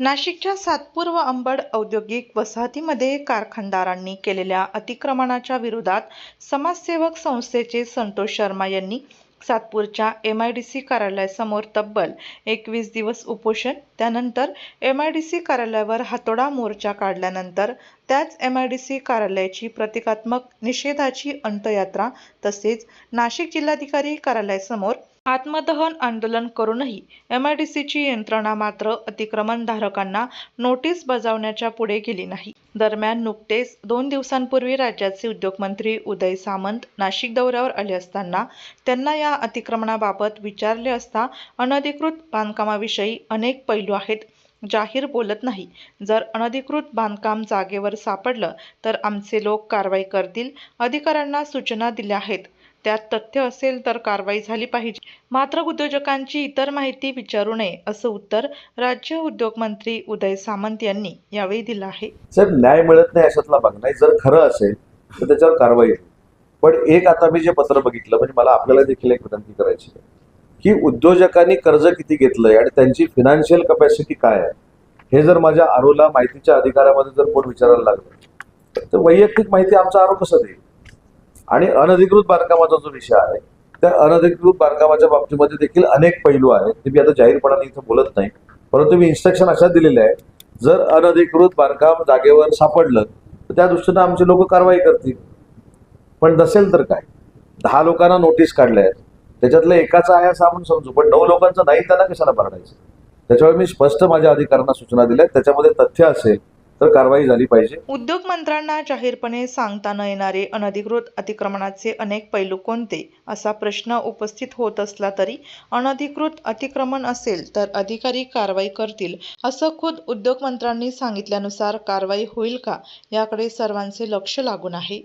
नाशिकच्या सातपूर व अंबड औद्योगिक वसाहतीमध्ये कारखानदारांनी केलेल्या अतिक्रमणाच्या विरोधात समाजसेवक संस्थेचे संतोष शर्मा यांनी सातपूरच्या एम आय डी सी कार्यालयासमोर तब्बल एकवीस दिवस उपोषण त्यानंतर एम आय डी सी कार्यालयावर हातोडा मोर्चा काढल्यानंतर त्याच एम आय डी सी कार्यालयाची प्रतिकात्मक निषेधाची अंतयात्रा तसेच नाशिक जिल्हाधिकारी कार्यालयासमोर आत्मदहन आंदोलन करूनही एम आय डी सीची यंत्रणा मात्र अतिक्रमणधारकांना नोटीस बजावण्याच्या पुढे गेली नाही. दरम्यान नुकतेच दोन दिवसांपूर्वी राज्याचे उद्योगमंत्री उदय सामंत नाशिक दौऱ्यावर आले असताना त्यांना या अतिक्रमणाबाबत विचारले असता अनधिकृत बांधकामाविषयी अनेक पैलू आहेत. जाहीर बोलत नाही. जर अनधिकृत बांधकाम जागेवर सापडलं तर आमचे लोक कारवाई करतील अधिकाऱ्यांना सूचना दिल्या आहेत. त्यात तथ्य असेल तर कारवाई झाली पाहिजे. मात्र उद्योजकांची इतर माहिती विचारू नये असं उत्तर राज्य उद्योगमंत्री उदय सामंत यांनी यावेळी दिलं आहे. सर न्याय मिळत नाही अशातला भाग नाही जर खरं असेल तर त्याच्यावर कारवाई पण एक आता मी जे पत्र बघितलं म्हणजे मला आपल्याला देखील एक विनंती करायची आहे की उद्योजकांनी कर्ज किती घेतलंय आणि त्यांची फिनान्शियल कपॅसिटी काय आहे? हे जर माझ्या आरोला माहितीच्या अधिकारामध्ये जर कोण विचारायला लागलं तर वैयक्तिक माहिती आमचा आरो कसा देईल? आणि अनधिकृत बांधकामाचा जो विषय आहे त्या अनधिकृत बांधकामाच्या बाबतीमध्ये देखील अनेक पैलू आहेत. ते मी आता जाहीरपणाने इथं बोलत नाही. परंतु मी इन्स्ट्रक्शन अशा दिलेले आहे जर अनधिकृत बांधकाम जागेवर सापडलं तर त्या दृष्टीनं आमचे लोक कारवाई करतील. पण नसेल तर काय? दहा लोकांना नोटीस काढल्या आहेत. त्याच्यातलं एकाचा आहे असं आपण समजू. पण नऊ लोकांचं नाही त्यांना कशाला भरडायचं त्याच्यामुळे मी स्पष्ट माझ्या अधिकाऱ्यांना सूचना दिल्या आहेत. त्याच्यामध्ये तथ्य असेल तर कारवाई झाली पाहिजे. उद्योगमंत्र्यांना जाहीरपणे सांगता न येणारे अनधिकृत अतिक्रमणाचे अनेक पैलू कोणते? असा प्रश्न उपस्थित होत असला तरी अनधिकृत अतिक्रमण असेल तर अधिकारी कारवाई करतील असं खुद उद्योग मंत्र्यांनी सांगितल्यानुसार कारवाई होईल का? याकडे सर्वांचे लक्ष लागून आहे.